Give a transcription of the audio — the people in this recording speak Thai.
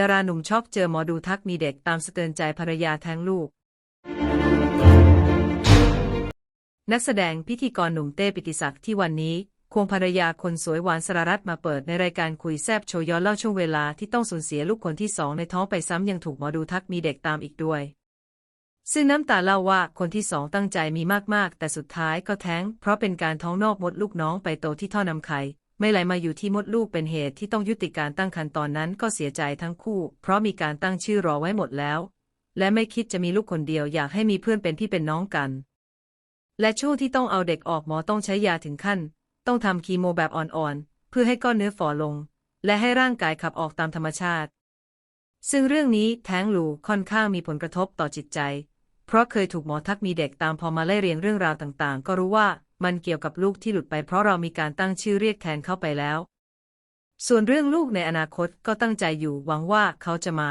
ดาราหนุ่มช็อกเจอหมอดูทักมีเด็กตามสะเตือนใจภรรยาแท้งลูก นักแสดงพิธีกรหนุ่มเต้ปิติศักดิ์ที่วันนี้ ควงภรรยาคนสวยหวานสรารัตมาเปิดในรายการคุยแซบโชว์ย้อนเล่าช่วงเวลาที่ต้องสูญเสียลูกคนที่สองในท้องไปซ้ำยังถูกหมอดูทักมีเด็กตามอีกด้วย ซึ่งน้ำตาเล่าว่าคนที่สองตั้งใจมีมากๆ แต่สุดท้ายก็แท้ง เพราะเป็นการท้องนอกมดลูกน้องไปโตที่ท่อนำไข่ ไม่ไหลมาอยู่ที่มดลูกเป็นเหตุที่ต้องยุติการตั้งครรภ์ตอนนั้นก็เสียใจทั้งคู่ เพราะมีการตั้งชื่อรอไว้หมดแล้ว และไม่คิดจะมีลูกคนเดียวอยากให้มีเพื่อนเป็นพี่เป็นน้องกัน และช่วงที่ต้องเอาเด็กออกหมอต้องใช้ยาถึงขั้น ต้องทำคีโมแบบอ่อนๆ เพื่อให้ก้อนเนื้อฝ่อลง และให้ร่างกายขับออกตามธรรมชาติ ซึ่งเรื่องนี้แท้งหลูค่อนข้างมีผลกระทบต่อจิตใจ เพราะเคยถูกหมอทักมีเด็กตามพอมาไล่เรียงเรื่องราวต่างๆ ก็รู้ว่า มันเกี่ยวกับลูกที่หลุดไปเพราะเรามีการตั้งชื่อเรียกแทนเข้าไปแล้ว ส่วนเรื่องลูกในอนาคตก็ตั้งใจอยู่หวังว่าเขาจะมา